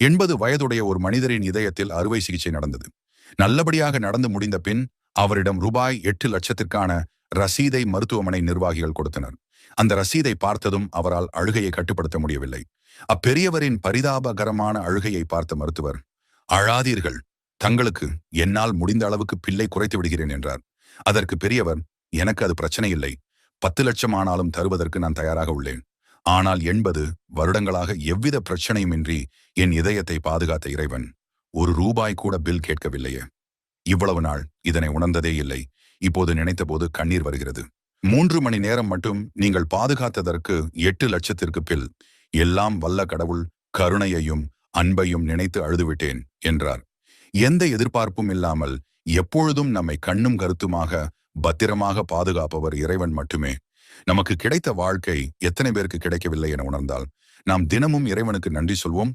எண்பது வயதுடைய ஒரு மனிதரின் இதயத்தில் அறுவை சிகிச்சை நடந்தது. நல்லபடியாக நடந்து முடிந்த பின் அவரிடம் ரூபாய் எட்டு லட்சத்திற்கான ரசீதை மருத்துவமனை நிர்வாகிகள் கொடுத்தனர். அந்த ரசீதை பார்த்ததும் அவரால் அழுகையை கட்டுப்படுத்த முடியவில்லை. அப்பெரியவரின் பரிதாபகரமான அழுகையை பார்த்த மருத்துவர் அழாதீர்கள். தங்களுக்கு என்னால் முடிந்த அளவுக்கு பிள்ளை குறைத்து விடுகிறேன் என்றார். அதற்கு பெரியவர் எனக்கு அது பிரச்சனை இல்லை. பத்து லட்சம் ஆனாலும் தருவதற்கு நான் தயாராக உள்ளேன். ஆனால் எண்பது வருடங்களாக எவ்வித பிரச்சனையுமின்றி என் இதயத்தை பாதுகாத்த இறைவன் ஒரு ரூபாய் கூட பில் கேட்கவில்லையே. இவ்வளவு நாள் இதனை உணர்ந்ததே இல்லை. இப்போது நினைத்தபோது கண்ணீர் வருகிறது. மூன்று மணி நேரம் மட்டும் நீங்கள் பாதுகாத்ததற்கு எட்டு லட்சத்திற்கு பில். எல்லாம் வல்ல கடவுள் கருணையையும் அன்பையும் நினைத்து அழுதுவிட்டேன் என்றார். எந்த எதிர்பார்ப்பும் இல்லாமல் எப்பொழுதும் நம்மை கண்ணும் கருத்துமாக பத்திரமாக பாதுகாப்பவர் இறைவன் மட்டுமே. நமக்கு கிடைத்த வாழ்க்கை எத்தனை பேருக்கு கிடைக்கவில்லை என உணர்ந்தால் நாம் தினமும் இறைவனுக்கு நன்றி சொல்வோம்.